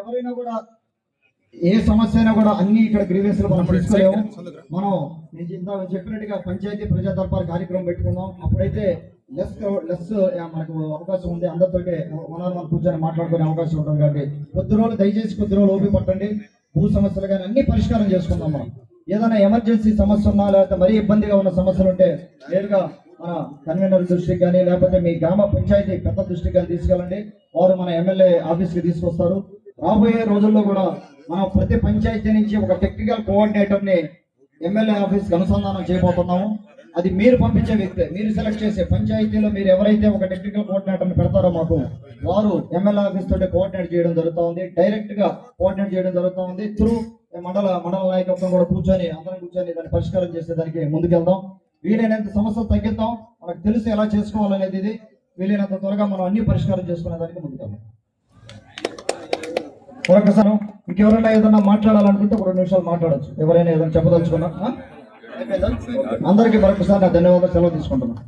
ఎవరైనా కూడా ఏ సమస్య అయినా కూడా అన్ని ఇక్కడ గ్రీవెన్స్ మనం తీసుకోలేము. మనం నేను ఇంత చెప్పినట్టుగా పంచాయతీ ప్రజా దర్బార్ కార్యక్రమం పెట్టుకుందాం అప్పుడైతే లెస్ లెస్ మనకు అవకాశం ఉంది. అందరితోటి మనం మనం కూర్చొని మాట్లాడుకునే అవకాశం ఉంటుంది కాబట్టి కొద్ది రోజులు దయచేసి కొద్ది రోజులు ఓపి పట్టండి. భూ సమస్యలు కానీ అన్ని పరిష్కారం చేసుకుందాం మనం. ఏదైనా ఎమర్జెన్సీ సమస్య ఉన్నా లేకపోతే మరీ ఇబ్బందిగా ఉన్న సమస్యలు ఉంటే నేరుగా మన కన్వీనర్ దృష్టికి కానీ లేకపోతే మీ గ్రామ పంచాయతీ పెద్ద దృష్టికి కానీ తీసుకెళ్ళండి. వారు మన ఎమ్మెల్యే ఆఫీస్కి తీసుకొస్తారు. రాబోయే రోజుల్లో కూడా మనం ప్రతి పంచాయతీ నుంచి ఒక టెక్నికల్ కోఆర్డినేటర్ని ఎమ్మెల్యే ఆఫీస్కి అనుసంధానం చేయబోతున్నాము. అది మీరు పంపించే వ్యక్తి మీరు సెలెక్ట్ చేసే పంచాయతీలో మీరు ఎవరైతే ఒక టెక్నికల్ కోఆర్డినేటర్ని పెడతారో మాకు వారు ఎమ్మెల్యే ఆఫీస్ తోటి కోఆర్డినేట్ చేయడం జరుగుతూ ఉంది డైరెక్ట్గా కోఆర్డినేట్ చేయడం జరుగుతూ ఉంది త్రూ మండల మండల నాయకత్వం కూడా కూర్చొని అందరం కూర్చొని దాన్ని పరిష్కారం చేసేదానికి ముందుకెళ్దాం. వీలైనంత సమస్యలు తగ్గిద్దాం. మనకు తెలుసు ఎలా చేసుకోవాలనేది ఇది. వీలైనంత త్వరగా మనం అన్ని పరిష్కారం చేసుకునే దానికి ముందుకెళ్దాం. మరొకసారి ఇంకెవరైనా ఏదైనా మాట్లాడాలనుకుంటే ఒక రెండు నిమిషాలు మాట్లాడచ్చు. ఎవరైనా ఏదైనా చెప్పదలుచుకున్నా? అందరికీ మరొకసారి నా ధన్యవాదాలు సెలవు తీసుకుంటున్నాను